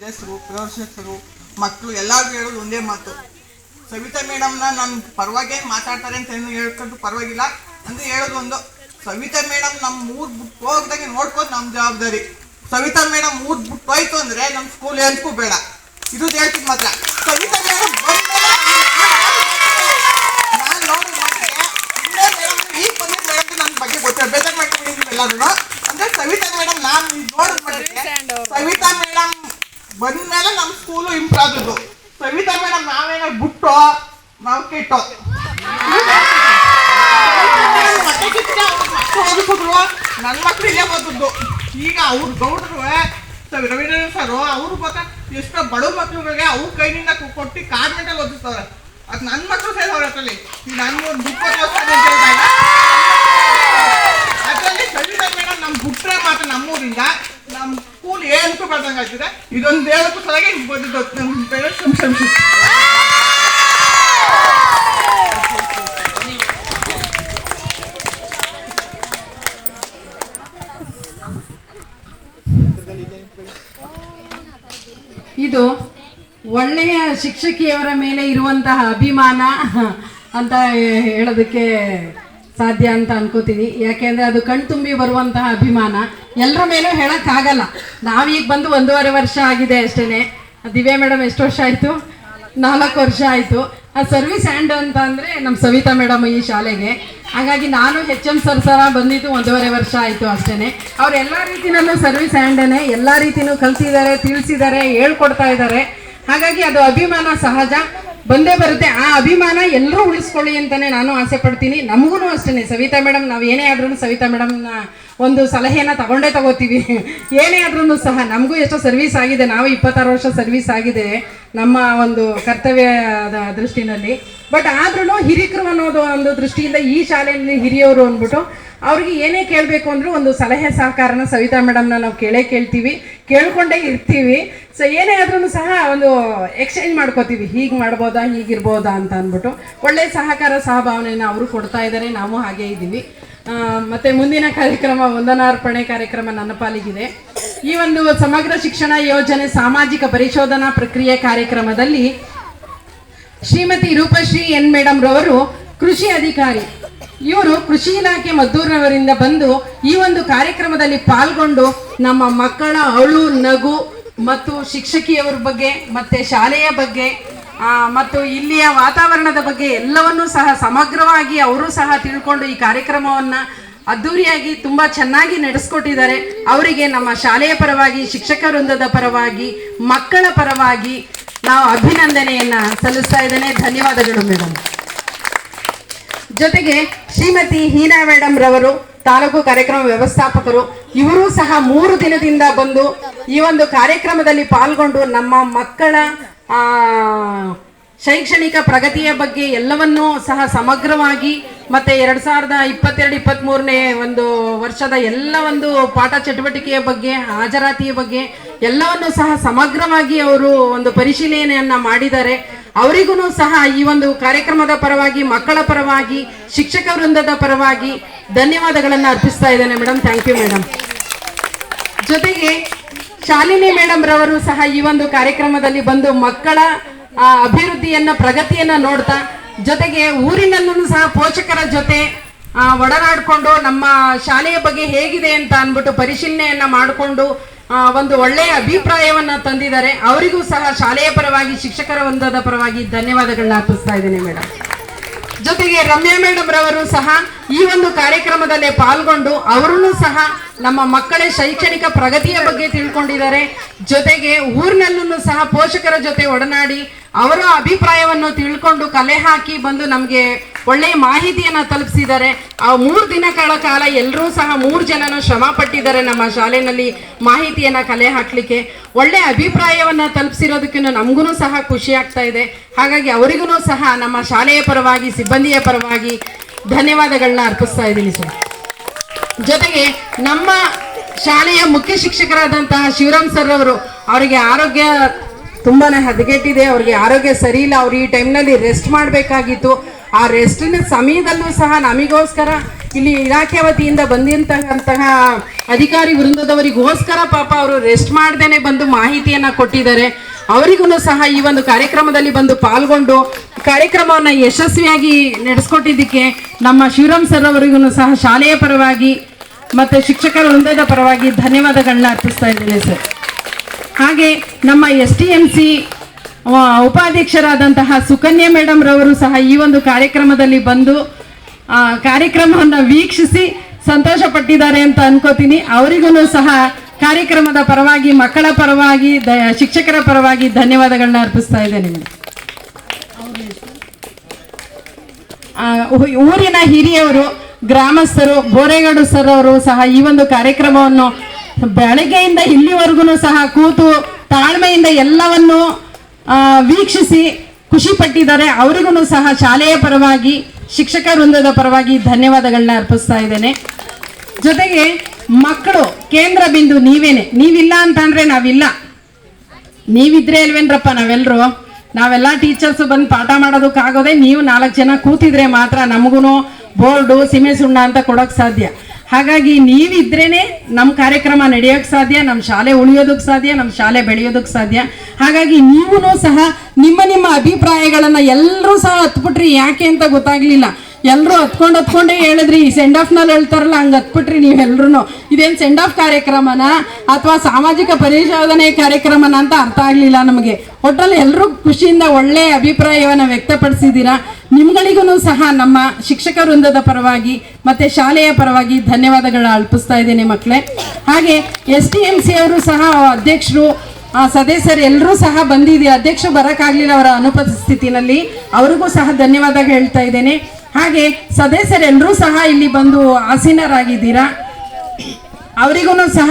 ಹೆಸರು ಪ್ರದರ್ಶಕರು ಮಕ್ಕಳು ಎಲ್ಲರೂ ಹೇಳೋದು ಒಂದೇ ಮಾತು. ಸವಿತಾ ಮೇಡಮ್ನ ನನ್ನ ಪರವಾಗಿ ಮಾತಾಡ್ತಾರೆ ಅಂತ ಏನು ಹೇಳ್ಕೊಂಡು ಪರವಾಗಿಲ್ಲ. ಅಂದ್ರೆ ಹೇಳೋದು ಒಂದು, ಸವಿತಾ ಮೇಡಮ್ ನಮ್ಮ ಮೂರು ಬಿಟ್ಟು ಹೋಗ್ದಂಗೆ ನೋಡ್ಕೊಂಡು ನಮ್ಮ ಜವಾಬ್ದಾರಿ. ಸವಿತಾ ಮೇಡಮ್ ಮೂರು ಬಿಟ್ಟು ಹೋಯ್ತು ಅಂದರೆ ನಮ್ಮ ಸ್ಕೂಲ್ ಎಲ್ಗೂ ಬೇಡ. ಇದು ಹೇಳ್ತೀನಿ ಮಾತ್ರ. ಸವಿತಾ ಮೇಡಮ್ ನಾನು ಈ ಮೇಡಮ್ ನನ್ನ ಬಗ್ಗೆ ಗೊತ್ತಿರಬೇಕು ಎಲ್ಲರೂ ಅಂದ್ರೆ ಸವಿತಾ ಮೇಡಮ್ ನಾನು ನೋಡಿದ ಮಟ್ಟಿಗೆ ಸವಿತಾ ಮೇಡಮ್ ಬಂದ್ಮೇಲೆ ನಮ್ಮ ಸ್ಕೂಲು ಇಂಪ್ರೂವ್ ಆದದ್ದು ಸವಿತಾ ಮೇಡಮ್ ನಾವೇನೋ ಬಿಟ್ಟೋ, ನಾವು ಕೆಟ್ಟೋ. ನನ್ನ ಮಕ್ಳು ಇಲ್ಲೇ ಬಂದದ್ದು ಈಗ ಅವ್ರು ಗೌಡ್ರು ರವೀಂದ್ರ ಸರ್, ಅವ್ರು ಗೊತ್ತಾ? ಎಷ್ಟೋ ಬಡ ಮಕ್ಳುಗಳಿಗೆ ಅವ್ರ ಕೈನಿಂದ ಕೊಟ್ಟು ಅಲ್ಲಿ ಓದಿಸ್ತಾರೆ. ಅದು ನನ್ನ ಮಕ್ಳು ಸೇರಿದವ್ರೆ ಅದ್ರಲ್ಲಿ ಒಂದು ಇಪ್ಪತ್ತು ವರ್ಷ ಅದರಲ್ಲಿ ಸವಿತಾ ಮೇಡಮ್ ನಮ್ ಬಿಟ್ರೆ ಮಾತ್ರ ನಮ್ಮೂರಿಂದ ನಮ್ಮ ಏನಕ್ಕೂ ಬರ್ದಂಗೆ ಆಗ್ತಿದೆ. ಇದೊಂದು ಹೇಳಕ್ಕೂ ಸಲಗೆ ಬಂದಿದ್ದು ನಮ್ಮ ಸಂಶಯ ಇದು ಒಳ್ಳೆಯ ಶಿಕ್ಷಕಿಯವರ ಮೇಲೆ ಇರುವಂತಹ ಅಭಿಮಾನ ಅಂತ ಹೇಳೋದಕ್ಕೆ ಸಾಧ್ಯ ಅಂತ ಅನ್ಕೋತೀನಿ. ಯಾಕೆಂದ್ರೆ ಅದು ಕಣ್ತುಂಬಿ ಬರುವಂತಹ ಅಭಿಮಾನ. ಎಲ್ಲರ ಮೇಲೂ ಹೇಳಕ್ಕಾಗಲ್ಲ. ನಾವೀಗ ಬಂದು ಒಂದೂವರೆ ವರ್ಷ ಆಗಿದೆ ಅಷ್ಟೇನೆ. ದಿವ್ಯಾ ಮೇಡಮ್ ಎಷ್ಟು ವರ್ಷ ಆಯ್ತು? ನಾಲ್ಕು ವರ್ಷ ಆಯ್ತು. ಆ ಸರ್ವಿಸ್ ಹ್ಯಾಂಡ್ ಅಂತ ಅಂದರೆ ನಮ್ಮ ಸವಿತಾ ಮೇಡಮ್ ಈ ಶಾಲೆಗೆ. ಹಾಗಾಗಿ ನಾನು ಹೆಚ್ ಎಂ ಸರ್ ಸರ ಬಂದಿದ್ದು ಒಂದೂವರೆ ವರ್ಷ ಆಯ್ತು ಅಷ್ಟೇನೆ. ಅವ್ರು ಎಲ್ಲ ರೀತಿನಲ್ಲೂ ಸರ್ವಿಸ್ ಹ್ಯಾಂಡನೇ. ಎಲ್ಲ ರೀತಿನೂ ಕಲ್ತಿದ್ದಾರೆ, ತಿಳಿಸಿದ್ದಾರೆ, ಹೇಳ್ಕೊಡ್ತಾ ಇದ್ದಾರೆ. ಹಾಗಾಗಿ ಅದು ಅಭಿಮಾನ ಸಹಜ. ಬಂದೇ ಬರುತ್ತೆ. ಆ ಅಭಿಮಾನ ಎಲ್ಲರೂ ಉಳಿಸ್ಕೊಳ್ಳಿ ಅಂತಾನೆ ನಾನು ಆಸೆ ಪಡ್ತೀನಿ. ನಮಗೂ ಅಷ್ಟೇ ಸವಿತಾ ಮೇಡಮ್, ನಾವು ಏನೇ ಆದ್ರೂ ಸವಿತಾ ಮೇಡಮ್ನ ಒಂದು ಸಲಹೆನ ತಗೊಂಡೇ ತಗೋತೀವಿ. ಏನೇ ಆದ್ರೂ ಸಹ ನಮಗೂ ಎಷ್ಟೋ ಸರ್ವಿಸ್ ಆಗಿದೆ. ನಾವು ಇಪ್ಪತ್ತಾರು ವರ್ಷ ಸರ್ವಿಸ್ ಆಗಿದೆ ನಮ್ಮ ಒಂದು ಕರ್ತವ್ಯದ ದೃಷ್ಟಿನಲ್ಲಿ. ಬಟ್ ಆದ್ರೂ ಹಿರಿಕರು ಅನ್ನೋದು ಒಂದು ದೃಷ್ಟಿಯಿಂದ ಈ ಶಾಲೆಯಲ್ಲಿ ಹಿರಿಯವರು ಅಂದ್ಬಿಟ್ಟು ಅವ್ರಿಗೆ ಏನೇ ಕೇಳಬೇಕು ಅಂದ್ರೂ ಒಂದು ಸಲಹೆ ಸಹಕಾರನ ಸವಿತಾ ಮೇಡಮ್ನ ನಾವು ಕೇಳೇ ಕೇಳ್ತೀವಿ. ಕೇಳ್ಕೊಂಡೇ ಇರ್ತೀವಿ. ಸೊ ಏನೇ ಆದ್ರೂ ಸಹ ಒಂದು ಎಕ್ಸ್ಚೇಂಜ್ ಮಾಡ್ಕೋತೀವಿ. ಹೀಗೆ ಮಾಡ್ಬೋದಾ, ಹೀಗಿರ್ಬೋದಾ ಅಂತ ಅಂದ್ಬಿಟ್ಟು. ಒಳ್ಳೆ ಸಹಕಾರ ಸಹಭಾವನೆಯನ್ನು ಅವರು ಕೊಡ್ತಾ ಇದ್ದಾರೆ. ನಾವು ಹಾಗೆ ಇದ್ದೀವಿ. ಮತ್ತೆ ಮುಂದಿನ ಕಾರ್ಯಕ್ರಮ ವಂದನಾರ್ಪಣೆ ಕಾರ್ಯಕ್ರಮ ನನ್ನ ಪಾಲಿಗಿದೆ ಈ ಒಂದು ಸಮಗ್ರ ಶಿಕ್ಷಣ ಯೋಜನೆ ಸಾಮಾಜಿಕ ಪರಿಶೋಧನಾ ಪ್ರಕ್ರಿಯೆ ಕಾರ್ಯಕ್ರಮದಲ್ಲಿ ಶ್ರೀಮತಿ ರೂಪಶ್ರೀ ಎನ್ ಮೇಡಮ್ ರವರು ಕೃಷಿ ಅಧಿಕಾರಿ. ಇವರು ಕೃಷಿ ಇಲಾಖೆ ಮದ್ದೂರಿನವರಿಂದ ಬಂದು ಈ ಒಂದು ಕಾರ್ಯಕ್ರಮದಲ್ಲಿ ಪಾಲ್ಗೊಂಡು ನಮ್ಮ ಮಕ್ಕಳ ಅಳು, ನಗು ಮತ್ತು ಶಿಕ್ಷಕಿಯವರ ಬಗ್ಗೆ ಮತ್ತೆ ಶಾಲೆಯ ಬಗ್ಗೆ ಮತ್ತು ಇಲ್ಲಿಯ ವಾತಾವರಣದ ಬಗ್ಗೆ ಎಲ್ಲವನ್ನೂ ಸಹ ಸಮಗ್ರವಾಗಿ ಅವರು ಸಹ ತಿಳ್ಕೊಂಡು ಈ ಕಾರ್ಯಕ್ರಮವನ್ನ ಅದ್ದೂರಿಯಾಗಿ ತುಂಬಾ ಚೆನ್ನಾಗಿ ನಡೆಸ್ಕೊಟ್ಟಿದ್ದಾರೆ. ಅವರಿಗೆ ನಮ್ಮ ಶಾಲೆಯ ಪರವಾಗಿ, ಶಿಕ್ಷಕ ವೃಂದದ ಪರವಾಗಿ, ಮಕ್ಕಳ ಪರವಾಗಿ ನಾವು ಅಭಿನಂದನೆಯನ್ನ ಸಲ್ಲಿಸ್ತಾ ಇದ್ದೇನೆ. ಧನ್ಯವಾದಗಳು ಮೇಡಮ್. ಜೊತೆಗೆ ಶ್ರೀಮತಿ ಹೀನಾ ಮೇಡಮ್ ರವರು, ತಾಲೂಕು ಕಾರ್ಯಕ್ರಮ ವ್ಯವಸ್ಥಾಪಕರು, ಇವರು ಸಹ ಮೂರು ದಿನದಿಂದ ಬಂದು ಈ ಒಂದು ಕಾರ್ಯಕ್ರಮದಲ್ಲಿ ಪಾಲ್ಗೊಂಡು ನಮ್ಮ ಮಕ್ಕಳ ಶೈಕ್ಷಣಿಕ ಪ್ರಗತಿಯ ಬಗ್ಗೆ ಎಲ್ಲವನ್ನೂ ಸಹ ಸಮಗ್ರವಾಗಿ ಮತ್ತೆ ಎರಡ್ ಸಾವಿರದ ಇಪ್ಪತ್ತೆರಡು ಇಪ್ಪತ್ತ್ ಮೂರನೇ ಒಂದು ವರ್ಷದ ಎಲ್ಲ ಒಂದು ಪಾಠ ಚಟುವಟಿಕೆಯ ಬಗ್ಗೆ, ಹಾಜರಾತಿಯ ಬಗ್ಗೆ ಎಲ್ಲವನ್ನೂ ಸಹ ಸಮಗ್ರವಾಗಿ ಅವರು ಒಂದು ಪರಿಶೀಲನೆಯನ್ನ ಮಾಡಿದ್ದಾರೆ. ಅವರಿಗೂ ಸಹ ಈ ಒಂದು ಕಾರ್ಯಕ್ರಮದ ಪರವಾಗಿ, ಮಕ್ಕಳ ಪರವಾಗಿ, ಶಿಕ್ಷಕ ವೃಂದದ ಪರವಾಗಿ ಧನ್ಯವಾದಗಳನ್ನು ಅರ್ಪಿಸ್ತಾ ಇದ್ದೇನೆ ಮೇಡಮ್ ಥ್ಯಾಂಕ್ ಯು ಮೇಡಮ್ ಜೊತೆಗೆ ಶಾಲಿನಿ ಮೇಡಮ್ ರವರು ಸಹ ಈ ಒಂದು ಕಾರ್ಯಕ್ರಮದಲ್ಲಿ ಬಂದು ಮಕ್ಕಳ ಅಭಿವೃದ್ಧಿಯನ್ನ, ಪ್ರಗತಿಯನ್ನ ನೋಡ್ತಾ, ಜೊತೆಗೆ ಊರಿನಲ್ಲೂ ಸಹ ಪೋಷಕರ ಜೊತೆ ಒಡನಾಡ್ಕೊಂಡು ನಮ್ಮ ಶಾಲೆಯ ಬಗ್ಗೆ ಹೇಗಿದೆ ಅಂತ ಅಂದ್ಬಿಟ್ಟು ಪರಿಶೀಲನೆಯನ್ನ ಮಾಡಿಕೊಂಡು ಒಂದು ಒಳ್ಳೆಯ ಅಭಿಪ್ರಾಯವನ್ನ ತಂದಿದ್ದಾರೆ. ಅವರಿಗೂ ಸಹ ಶಾಲೆಯ ಪರವಾಗಿ, ಶಿಕ್ಷಕರ ವೃಂದದ ಪರವಾಗಿ ಧನ್ಯವಾದಗಳನ್ನ ಅರ್ಪಿಸ್ತಾ ಇದ್ದೇನೆ ಮೇಡಮ್ ಜೊತೆಗೆ ರಮ್ಯಾ ಮೇಡಮ್ ರವರು ಸಹ ಈ ಒಂದು ಕಾರ್ಯಕ್ರಮದಲ್ಲಿ ಪಾಲ್ಗೊಂಡು ಅವರನ್ನು ಸಹ ನಮ್ಮ ಮಕ್ಕಳ ಶೈಕ್ಷಣಿಕ ಪ್ರಗತಿಯ ಬಗ್ಗೆ ತಿಳ್ಕೊಂಡಿದ್ದಾರೆ. ಜೊತೆಗೆ ಊರಿನಲ್ಲೂ ಸಹ ಪೋಷಕರ ಜೊತೆ ಒಡನಾಡಿ ಅವರ ಅಭಿಪ್ರಾಯವನ್ನು ತಿಳ್ಕೊಂಡು ಕಲೆ ಹಾಕಿ ಬಂದು ನಮಗೆ ಒಳ್ಳೆಯ ಮಾಹಿತಿಯನ್ನು ತಲುಪಿಸಿದ್ದಾರೆ. ಆ ಮೂರು ದಿನಗಳ ಕಾಲ ಎಲ್ಲರೂ ಸಹ ಮೂರು ಜನನು ಶ್ರಮ ಪಟ್ಟಿದ್ದಾರೆ ನಮ್ಮ ಶಾಲೆಯಲ್ಲಿ ಮಾಹಿತಿಯನ್ನು ಕಲೆ ಹಾಕಲಿಕ್ಕೆ. ಒಳ್ಳೆಯ ಅಭಿಪ್ರಾಯವನ್ನು ತಲುಪಿಸಿರೋದಕ್ಕೆ ನಮಗೂ ಸಹ ಖುಷಿ ಆಗ್ತಾ ಇದೆ. ಹಾಗಾಗಿ ಅವರಿಗೂ ಸಹ ನಮ್ಮ ಶಾಲೆಯ ಪರವಾಗಿ, ಸಿಬ್ಬಂದಿಯ ಪರವಾಗಿ ಧನ್ಯವಾದಗಳನ್ನ ಅರ್ಪಿಸ್ತಾ ಇದ್ದೀನಿ ಸರ್. ಜೊತೆಗೆ ನಮ್ಮ ಶಾಲೆಯ ಮುಖ್ಯ ಶಿಕ್ಷಕರಾದಂತಹ ಶಿವರಾಮ್ ಸರ್ ಅವರು ಅವರಿಗೆ ಆರೋಗ್ಯ ತುಂಬಾ ಹದಗೆಟ್ಟಿದೆ. ಅವ್ರಿಗೆ ಆರೋಗ್ಯ ಸರಿ ಇಲ್ಲ. ಅವ್ರು ಈ ಟೈಮ್ನಲ್ಲಿ ರೆಸ್ಟ್ ಮಾಡಬೇಕಾಗಿತ್ತು. ಆ ರೆಸ್ಟಿನ ಸಮಯದಲ್ಲೂ ಸಹ ನಮಗೋಸ್ಕರ ಇಲ್ಲಿ ಇಲಾಖೆ ವತಿಯಿಂದ ಬಂದಿರತಕ್ಕಂತಹ ಅಧಿಕಾರಿ ವೃಂದದವರಿಗೋಸ್ಕರ ಪಾಪ ಅವರು ರೆಸ್ಟ್ ಮಾಡ್ದೇನೆ ಬಂದು ಮಾಹಿತಿಯನ್ನ ಕೊಟ್ಟಿದ್ದಾರೆ. ಅವರಿಗೂ ಸಹ ಈ ಒಂದು ಕಾರ್ಯಕ್ರಮದಲ್ಲಿ ಬಂದು ಪಾಲ್ಗೊಂಡು ಕಾರ್ಯಕ್ರಮವನ್ನು ಯಶಸ್ವಿಯಾಗಿ ನಡೆಸ್ಕೊಟ್ಟಿದ್ದಕ್ಕೆ ನಮ್ಮ ಶಿವರಾಮ್ ಸರ್ ಅವರಿಗೂ ಸಹ ಶಾಲೆಯ ಪರವಾಗಿ ಮತ್ತು ಶಿಕ್ಷಕರ ವೃಂದದ ಪರವಾಗಿ ಧನ್ಯವಾದಗಳನ್ನ ಅರ್ಪಿಸ್ತಾ ಇದ್ದೇನೆ ಸರ್. ಹಾಗೆ ನಮ್ಮ ಎಸ್ ಟಿ ಎಂ ಸಿ ಉಪಾಧ್ಯಕ್ಷರಾದಂತಹ ಸುಕನ್ಯಾ ಮೇಡಮ್ ರವರು ಸಹ ಈ ಒಂದು ಕಾರ್ಯಕ್ರಮದಲ್ಲಿ ಬಂದು ಕಾರ್ಯಕ್ರಮವನ್ನು ವೀಕ್ಷಿಸಿ ಸಂತೋಷ ಪಟ್ಟಿದ್ದಾರೆ ಅಂತ ಅನ್ಕೋತೀನಿ. ಅವರಿಗೂ ಸಹ ಕಾರ್ಯಕ್ರಮದ ಪರವಾಗಿ, ಮಕ್ಕಳ ಪರವಾಗಿ ಶಿಕ್ಷಕರ ಪರವಾಗಿ ಧನ್ಯವಾದಗಳನ್ನ ಅರ್ಪಿಸ್ತಾ ಇದ್ದೇನೆ ಊರಿನ ಹಿರಿಯವರು, ಗ್ರಾಮಸ್ಥರು, ಬೋರೇಗೌಡ ಸರ್ ಅವರು ಸಹ ಈ ಒಂದು ಕಾರ್ಯಕ್ರಮವನ್ನು ಬೆಳಗ್ಗೆಯಿಂದ ಇಲ್ಲಿವರೆಗೂ ಸಹ ಕೂತು ತಾಳ್ಮೆಯಿಂದ ಎಲ್ಲವನ್ನು ವೀಕ್ಷಿಸಿ ಖುಷಿ ಪಟ್ಟಿದ್ದಾರೆ. ಅವರಿಗೂ ಸಹ ಶಾಲೆಯ ಪರವಾಗಿ, ಶಿಕ್ಷಕ ವೃಂದದ ಪರವಾಗಿ ಧನ್ಯವಾದಗಳನ್ನ ಅರ್ಪಿಸ್ತಾ ಇದ್ದೇನೆ. ಜೊತೆಗೆ ಮಕ್ಕಳು, ಕೇಂದ್ರ ಬಿಂದು ನೀವೇನೆ. ನೀವಿಲ್ಲ ಅಂತಂದ್ರೆ ನಾವಿಲ್ಲ. ನೀವಿದ್ರೆ ಅಲ್ವೇನ್ರಪ್ಪ ನಾವೆಲ್ಲರೂ ನಾವೆಲ್ಲ ಟೀಚರ್ಸ್ ಬಂದು ಪಾಠ ಮಾಡೋದಕ್ಕಾಗೋದೇ ನೀವು ನಾಲ್ಕು ಜನ ಕೂತಿದ್ರೆ ಮಾತ್ರ ನಮಗೂ ಬೋರ್ಡು, ಸಿಮೆ ಸುಣ್ಣ ಅಂತ ಕೊಡೋಕೆ ಸಾಧ್ಯ. ಹಾಗಾಗಿ ನೀವಿದ್ರೇನೆ ನಮ್ಮ ಕಾರ್ಯಕ್ರಮ ನಡೆಯೋಕೆ ಸಾಧ್ಯ ನಮ್ಮ ಶಾಲೆ ಉಳಿಯೋದಕ್ಕೆ ಸಾಧ್ಯ ನಮ್ಮ ಶಾಲೆ ಬೆಳೆಯೋದಕ್ಕೆ ಸಾಧ್ಯ. ಹಾಗಾಗಿ ನೀವೂ ಸಹ ನಿಮ್ಮ ನಿಮ್ಮ ಅಭಿಪ್ರಾಯಗಳನ್ನು ಎಲ್ಲರೂ ಸಹ ಹತ್ಬಿಟ್ರಿ. ಯಾಕೆ ಅಂತ ಗೊತ್ತಾಗ್ಲಿಲ್ಲ. ಎಲ್ಲರೂ ಹತ್ಕೊಂಡು ಹತ್ಕೊಂಡೇ ಹೇಳಿದ್ರಿ ಸೆಂಡ್ ಆಫ್ನಲ್ಲಿ ಹೇಳ್ತಾರಲ್ಲ, ಹಂಗೆ ಹತ್ಬಿಟ್ರಿ ನೀವೆಲ್ಲರೂ ಇದೇನು ಸೆಂಡ್ ಆಫ್ ಕಾರ್ಯಕ್ರಮನ ಅಥವಾ ಸಾಮಾಜಿಕ ಪರಿಶೋಧನೆ ಕಾರ್ಯಕ್ರಮನ ಅಂತ ಅರ್ಥ ಆಗಲಿಲ್ಲ ನಮಗೆ. ಒಟ್ಟಲ್ಲಿ ಎಲ್ಲರೂ ಖುಷಿಯಿಂದ ಒಳ್ಳೆಯ ಅಭಿಪ್ರಾಯವನ್ನು ವ್ಯಕ್ತಪಡಿಸಿದ್ದೀರಾ? ನಿಮ್ಗಳಿಗೂ ಸಹ ನಮ್ಮ ಶಿಕ್ಷಕ ವೃಂದದ ಪರವಾಗಿ ಮತ್ತೆ ಶಾಲೆಯ ಪರವಾಗಿ ಧನ್ಯವಾದಗಳನ್ನ ಅರ್ಪಿಸ್ತಾ ಇದ್ದೇನೆ ಮಕ್ಕಳೇ. ಹಾಗೆ ಎಸ್ ಟಿ ಎಂ ಸಿ ಅವರು ಸಹ ಅಧ್ಯಕ್ಷರು, ಆ ಸದಸ್ಯರು ಎಲ್ಲರೂ ಸಹ ಬಂದಿದ್ದೀವಿ ಅಧ್ಯಕ್ಷರು ಬರೋಕ್ಕಾಗಲಿಲ್ಲ ಅವರ ಅನುಪಸ್ಥಿತಿನಲ್ಲಿ. ಅವರಿಗೂ ಸಹ ಧನ್ಯವಾದ ಹೇಳ್ತಾ ಇದ್ದೇನೆ. ಹಾಗೆ ಸದಸ್ಯರೆಲ್ಲರೂ ಸಹ ಇಲ್ಲಿ ಬಂದು ಆಸೀನರಾಗಿದ್ದೀರಾ? ಅವರಿಗೂ ಸಹ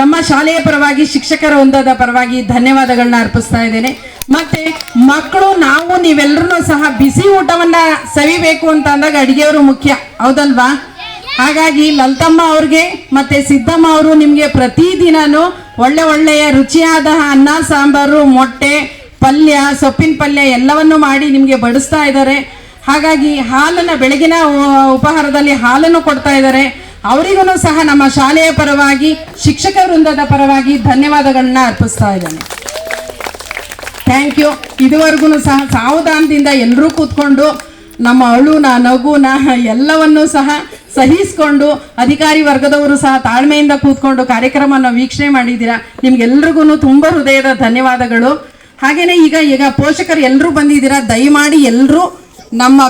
ನಮ್ಮ ಶಾಲೆಯ ಪರವಾಗಿ, ಶಿಕ್ಷಕರ ವೃಂದದ ಪರವಾಗಿ ಧನ್ಯವಾದಗಳನ್ನ ಅರ್ಪಿಸ್ತಾ ಇದ್ದೇನೆ. ಮತ್ತೆ ಮಕ್ಕಳು, ನಾವು ನೀವೆಲ್ಲರೂ ಸಹ ಬಿಸಿ ಊಟವನ್ನ ಸವಿಬೇಕು ಅಂತ ಅಂದಾಗ ಅಡಿಗೆಯವರು ಮುಖ್ಯ, ಹೌದಲ್ವಾ? ಹಾಗಾಗಿ ಲಲಿತಮ್ಮ ಅವ್ರಿಗೆ ಮತ್ತೆ ಸಿದ್ದಮ್ಮ ಅವರು ನಿಮಗೆ ಪ್ರತಿದಿನನೂ ಒಳ್ಳೆ ಒಳ್ಳೆಯ ರುಚಿಯಾದ ಅನ್ನ, ಸಾಂಬಾರು, ಮೊಟ್ಟೆ, ಪಲ್ಯ, ಸೊಪ್ಪಿನ ಪಲ್ಯ ಎಲ್ಲವನ್ನು ಮಾಡಿ ನಿಮಗೆ ಬಡಿಸ್ತಾ ಇದ್ದಾರೆ. ಹಾಗಾಗಿ ಹಾಲನ್ನು ಬೆಳಗಿನ ಉಪಹಾರದಲ್ಲಿ ಹಾಲನ್ನು ಕೊಡ್ತಾ ಇದ್ದಾರೆ. ಅವರಿಗೂ ಸಹ ನಮ್ಮ ಶಾಲೆಯ ಪರವಾಗಿ, ಶಿಕ್ಷಕ ವೃಂದದ ಪರವಾಗಿ ಧನ್ಯವಾದಗಳನ್ನ ಅರ್ಪಿಸ್ತಾ ಇದ್ದೇನೆ. ಥ್ಯಾಂಕ್ ಯು ಇದುವರೆಗೂ ಸಹ ಸಾವಧಾನದಿಂದ ಎಲ್ಲರೂ ಕೂತ್ಕೊಂಡು ನಮ್ಮ ಅಳುನ, ನಗುನ ಎಲ್ಲವನ್ನೂ ಸಹ ಸಹಿಸಿಕೊಂಡು ಅಧಿಕಾರಿ ವರ್ಗದವರು ಸಹ ತಾಳ್ಮೆಯಿಂದ ಕೂತ್ಕೊಂಡು ಕಾರ್ಯಕ್ರಮವನ್ನು ವೀಕ್ಷಣೆ ಮಾಡಿದ್ದೀರಾ? ನಿಮ್ಗೆಲ್ರಿಗೂ ತುಂಬ ಹೃದಯದ ಧನ್ಯವಾದಗಳು. ಹಾಗೆಯೇ ಈಗ ಈಗ ಪೋಷಕರು ಎಲ್ಲರೂ ಬಂದಿದ್ದೀರಾ? ದಯಮಾಡಿ ಎಲ್ಲರೂ ನಮ್ಮ